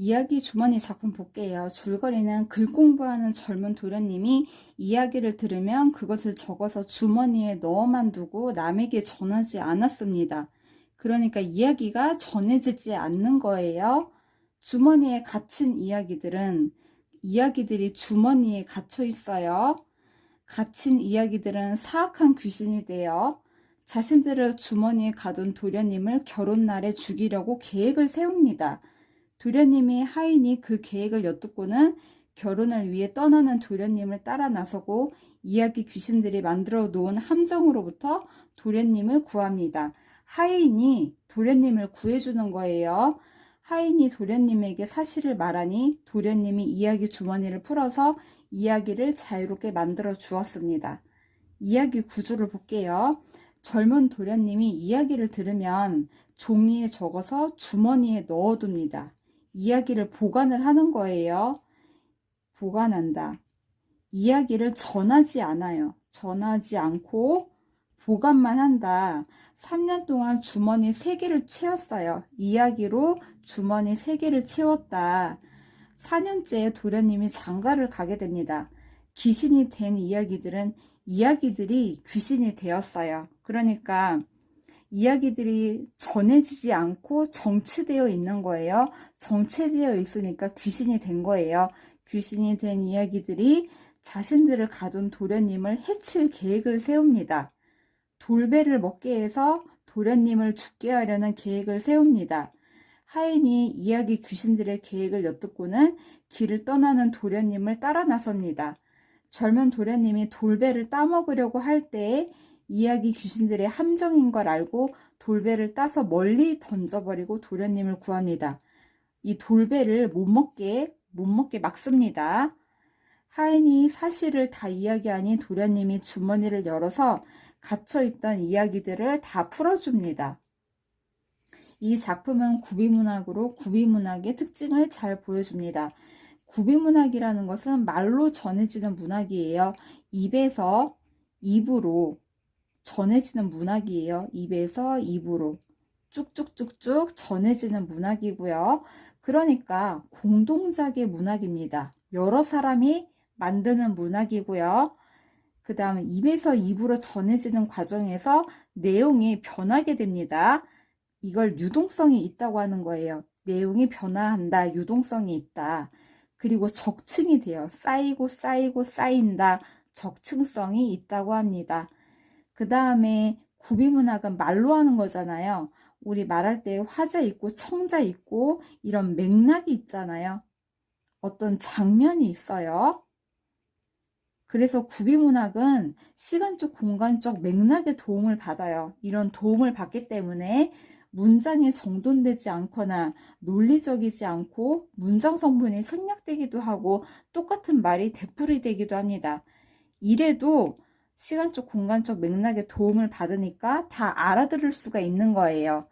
이야기 주머니 작품 볼게요. 줄거리는 글 공부하는 젊은 도련님이 이야기를 들으면 그것을 적어서 주머니에 넣어만 두고 남에게 전하지 않았습니다. 그러니까 이야기가 전해지지 않는 거예요. 주머니에 갇힌 이야기들은 이야기들이 주머니에 갇혀 있어요. 갇힌 이야기들은 사악한 귀신이 되어 자신들을 주머니에 가둔 도련님을 결혼날에 죽이려고 계획을 세웁니다. 도련님이 하인이 그 계획을 엿듣고는 결혼을 위해 떠나는 도련님을 따라 나서고 이야기 귀신들이 만들어 놓은 함정으로부터 도련님을 구합니다. 하인이 도련님을 구해주는 거예요. 하인이 도련님에게 사실을 말하니 도련님이 이야기 주머니를 풀어서 이야기를 자유롭게 만들어 주었습니다. 이야기 구조를 볼게요. 젊은 도련님이 이야기를 들으면 종이에 적어서 주머니에 넣어둡니다. 이야기를 보관을 하는 거예요. 보관한다. 이야기를 전하지 않아요. 전하지 않고 보관만 한다. 3년 동안 주머니 3개를 채웠어요. 이야기로 주머니 3개를 채웠다. 4년째 도련님이 장가를 가게 됩니다. 귀신이 된 이야기들은 이야기들이 귀신이 되었어요. 그러니까 이야기들이 전해지지 않고 정체되어 있는 거예요. 정체되어 있으니까 귀신이 된 거예요. 귀신이 된 이야기들이 자신들을 가둔 도련님을 해칠 계획을 세웁니다. 돌배를 먹게 해서 도련님을 죽게 하려는 계획을 세웁니다. 하인이 이야기 귀신들의 계획을 엿듣고는 길을 떠나는 도련님을 따라 나섭니다. 젊은 도련님이 돌배를 따먹으려고 할 때에 이야기 귀신들의 함정인 걸 알고 돌배를 따서 멀리 던져버리고 도련님을 구합니다. 이 돌배를 못 먹게, 못 먹게 막습니다. 하인이 사실을 다 이야기하니 도련님이 주머니를 열어서 갇혀있던 이야기들을 다 풀어줍니다. 이 작품은 구비문학으로 구비문학의 특징을 잘 보여줍니다. 구비문학이라는 것은 말로 전해지는 문학이에요. 입에서 입으로 전해지는 문학이에요. 입에서 입으로 쭉쭉쭉쭉 전해지는 문학이고요. 그러니까 공동작의 문학입니다. 여러 사람이 만드는 문학이고요. 그 다음에 입에서 입으로 전해지는 과정에서 내용이 변하게 됩니다. 이걸 유동성이 있다고 하는 거예요. 내용이 변화한다, 유동성이 있다. 그리고 적층이 돼요. 쌓이고 쌓이고 쌓인다, 적층성이 있다고 합니다. 그 다음에 구비 문학은 말로 하는 거잖아요. 우리 말할 때 화자 있고 청자 있고 이런 맥락이 있잖아요. 어떤 장면이 있어요. 그래서 구비문학은 시간적, 공간적 맥락의 도움을 받아요. 이런 도움을 받기 때문에 문장이 정돈되지 않거나 논리적이지 않고 문장 성분이 생략되기도 하고 똑같은 말이 되풀이되기도 합니다. 이래도 시간적, 공간적 맥락의 도움을 받으니까 다 알아들을 수가 있는 거예요.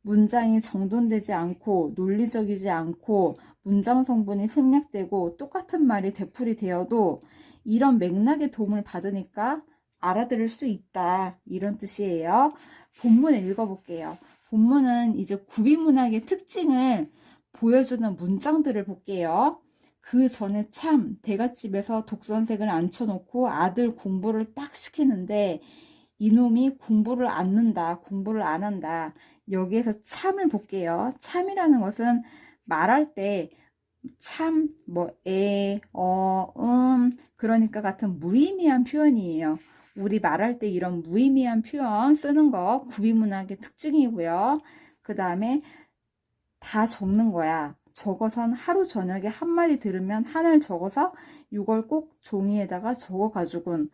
문장이 정돈되지 않고 논리적이지 않고 문장 성분이 생략되고 똑같은 말이 되풀이 되어도 이런 맥락의 도움을 받으니까 알아들을 수 있다. 이런 뜻이에요. 본문 읽어볼게요. 본문은 이제 구비문학의 특징을 보여주는 문장들을 볼게요. 그 전에 참 대갓집에서 독선생을 앉혀놓고 아들 공부를 딱 시키는데 이놈이 공부를 안 는다, 공부를 안 한다. 여기에서 참을 볼게요. 참이라는 것은 말할 때 참, 뭐, 에, 어, 음, 그러니까 같은 무의미한 표현이에요. 우리 말할 때 이런 무의미한 표현 쓰는 거 구비문학의 특징이고요. 그 다음에 다 적는 거야. 적어선 하루 저녁에 한 마디 들으면 하나를 적어서 이걸 꼭 종이에다가 적어가지고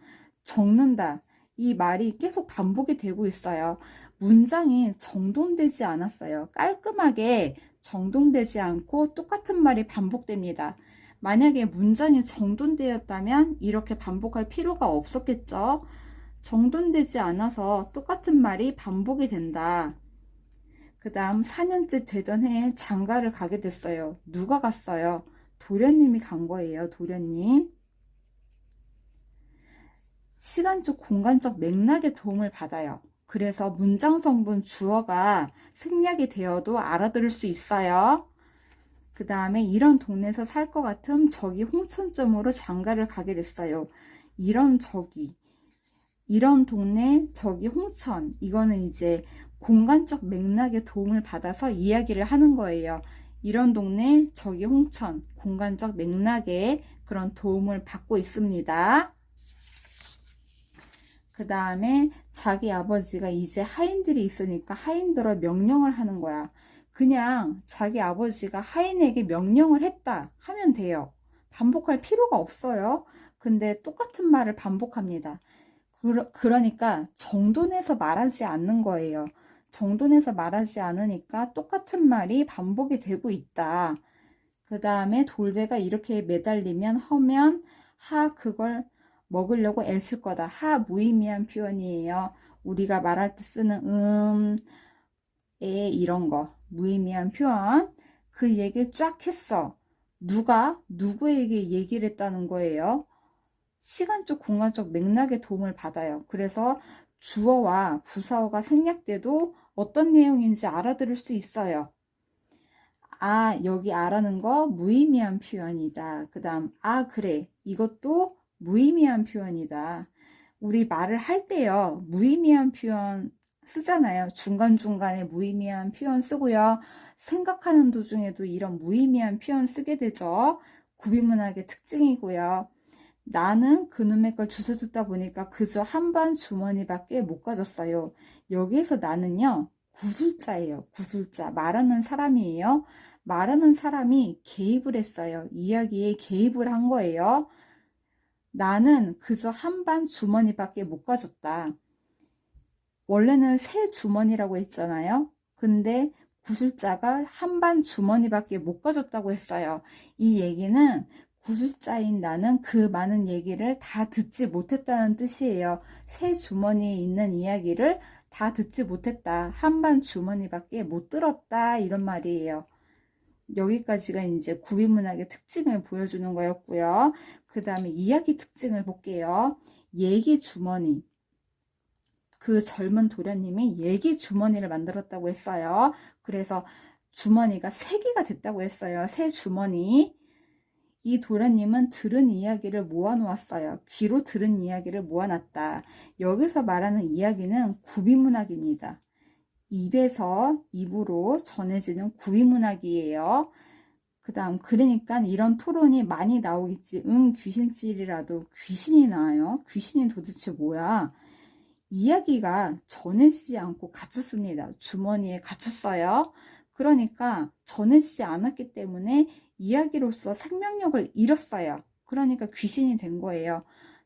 적는다. 이 말이 계속 반복이 되고 있어요. 문장이 정돈되지 않았어요. 깔끔하게 정돈되지 않고 똑같은 말이 반복됩니다. 만약에 문장이 정돈되었다면 이렇게 반복할 필요가 없었겠죠. 정돈되지 않아서 똑같은 말이 반복이 된다. 그 다음 4년째 되던 해에 장가를 가게 됐어요. 누가 갔어요? 도련님이 간 거예요. 도련님. 시간적, 공간적 맥락의 도움을 받아요. 그래서 문장 성분 주어가 생략이 되어도 알아들을 수 있어요. 그 다음에 이런 동네에서 살 것 같음 저기 홍천점으로 장가를 가게 됐어요. 이런 저기 이런 동네 저기 홍천 이거는 이제 공간적 맥락의 도움을 받아서 이야기를 하는 거예요. 이런 동네 저기 홍천 공간적 맥락의 그런 도움을 받고 있습니다. 그 다음에 자기 아버지가 이제 하인들이 있으니까 하인들어 명령을 하는 거야. 그냥 자기 아버지가 하인에게 명령을 했다 하면 돼요. 반복할 필요가 없어요. 근데 똑같은 말을 반복합니다. 그러, 그러니까 정돈해서 말하지 않는 거예요. 정돈해서 말하지 않으니까 똑같은 말이 반복이 되고 있다. 그 다음에 돌배가 이렇게 매달리면 허면 하 그걸 먹으려고 애쓸 거다. 하 무의미한 표현이에요. 우리가 말할 때 쓰는 음, 에 이런 거 무의미한 표현 그 얘기를 쫙 했어. 누가 누구에게 얘기를 했다는 거예요. 시간적 공간적 맥락의 도움을 받아요. 그래서 주어와 부사어가 생략돼도 어떤 내용인지 알아들을 수 있어요. 아, 여기 알아는 거 무의미한 표현이다. 그 다음, 아, 그래. 이것도 무의미한 표현이다. 우리 말을 할 때요, 무의미한 표현 쓰잖아요. 중간중간에 무의미한 표현 쓰고요. 생각하는 도중에도 이런 무의미한 표현 쓰게 되죠. 구비문학의 특징이고요. 나는 그놈의 걸 주워 듣다 보니까 그저 한반 주머니밖에 못 가졌어요. 여기에서 나는요, 구술자예요. 구술자. 말하는 사람이에요. 말하는 사람이 개입을 했어요. 이야기에 개입을 한 거예요. 나는 그저 한반 주머니밖에 못 가졌다. 원래는 새 주머니라고 했잖아요. 근데 구술자가 한반 주머니밖에 못 가졌다고 했어요. 이 얘기는 구술자인 나는 그 많은 얘기를 다 듣지 못했다는 뜻이에요. 새 주머니에 있는 이야기를 다 듣지 못했다. 한반 주머니밖에 못 들었다. 이런 말이에요. 여기까지가 이제 구비문학의 특징을 보여주는 거였고요. 그 다음에 이야기 특징을 볼게요. 얘기 주머니. 그 젊은 도련님이 얘기 주머니를 만들었다고 했어요. 그래서 주머니가 세 개가 됐다고 했어요. 새 주머니. 이 도련님은 들은 이야기를 모아놓았어요. 귀로 들은 이야기를 모아놨다. 여기서 말하는 이야기는 구비문학입니다. 입에서 입으로 전해지는 구비문학이에요. 그 다음 그러니까 이런 토론이 많이 나오겠지. 응 귀신찔이라도 귀신이 나와요. 귀신이 도대체 뭐야? 이야기가 전해지지 않고 갇혔습니다. 주머니에 갇혔어요. 그러니까 전해지지 않았기 때문에 이야기로서 생명력을 잃었어요. 그러니까 귀신이 된 거예요.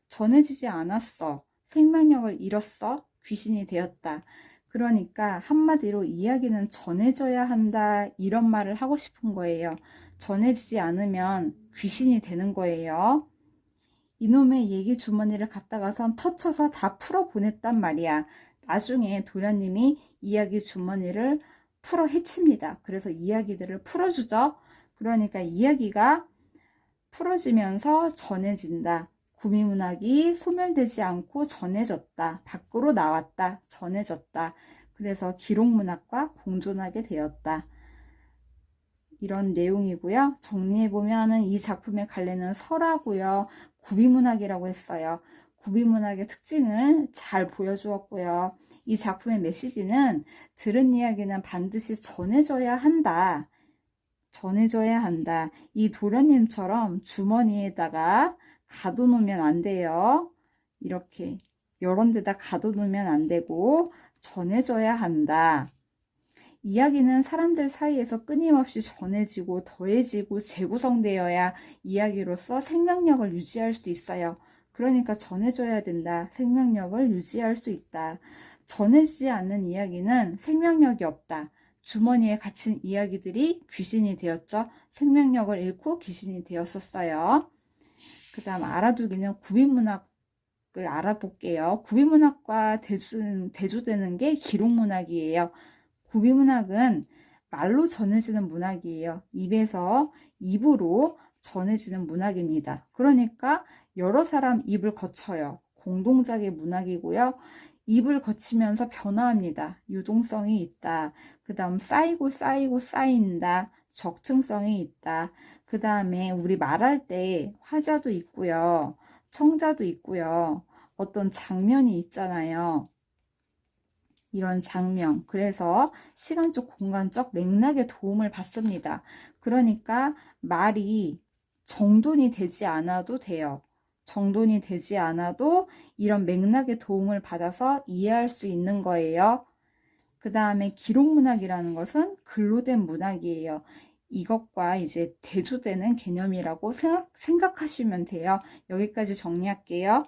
전해지지 않았어. 생명력을 잃었어. 귀신이 되었다. 그러니까 한마디로 이야기는 전해져야 한다. 이런 말을 하고 싶은 거예요. 전해지지 않으면 귀신이 되는 거예요. 이놈의 얘기 주머니를 갖다가선 터쳐서 다 풀어 보냈단 말이야. 나중에 도련님이 이야기 주머니를 풀어 헤칩니다. 그래서 이야기들을 풀어주죠. 그러니까 이야기가 풀어지면서 전해진다. 구미문학이 소멸되지 않고 전해졌다. 밖으로 나왔다. 전해졌다. 그래서 기록문학과 공존하게 되었다. 이런 내용이고요. 정리해보면 이 작품의 갈래는 설하고요. 구비문학이라고 했어요. 구비문학의 특징을 잘 보여주었고요. 이 작품의 메시지는 들은 이야기는 반드시 전해져야 한다. 전해져야 한다. 이 도련님처럼 주머니에다가 가둬놓으면 안 돼요. 이렇게 여러 데다 가둬놓으면 안 되고 전해져야 한다. 이야기는 사람들 사이에서 끊임없이 전해지고 더해지고 재구성되어야 이야기로서 생명력을 유지할 수 있어요. 그러니까 전해져야 된다. 생명력을 유지할 수 있다. 전해지지 않는 이야기는 생명력이 없다. 주머니에 갇힌 이야기들이 귀신이 되었죠. 생명력을 잃고 귀신이 되었었어요. 그 다음 알아두기는 구비문학을 알아볼게요. 구비문학과 대조, 대조되는 게 기록문학이에요. 구비문학은 말로 전해지는 문학이에요. 입에서 입으로 전해지는 문학입니다. 그러니까 여러 사람 입을 거쳐요. 공동작의 문학이고요. 입을 거치면서 변화합니다. 유동성이 있다. 그 다음 쌓이고 쌓이고 쌓인다. 적층성이 있다. 그 다음에 우리 말할 때 화자도 있고요. 청자도 있고요. 어떤 장면이 있잖아요. 이런 장면. 그래서 시간적, 공간적 맥락에 도움을 받습니다. 그러니까 말이 정돈이 되지 않아도 돼요. 정돈이 되지 않아도 이런 맥락의 도움을 받아서 이해할 수 있는 거예요. 그 다음에 기록문학이라는 것은 글로 된 문학이에요. 이것과 이제 대조되는 개념이라고 생각, 생각하시면 돼요. 여기까지 정리할게요.